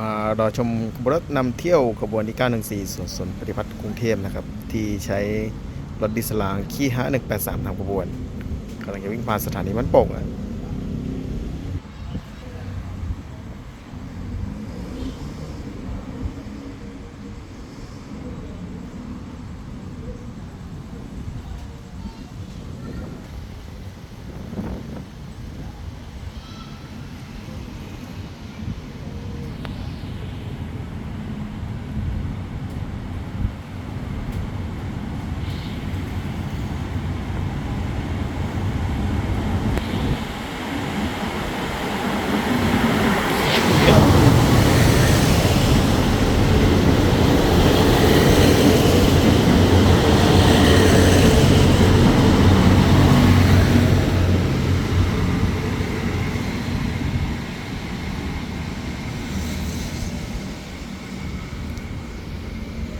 มารอชมขบวนรถนำเที่ยวขบวนที่ 914สวนสนปฏิพัฒน์กรุงเทพนะครับ ที่ใช้รถดิสลางขี้ฮะ183ทำขบวนกำลังจะวิ่งผ่านสถานีมันโป่งอะ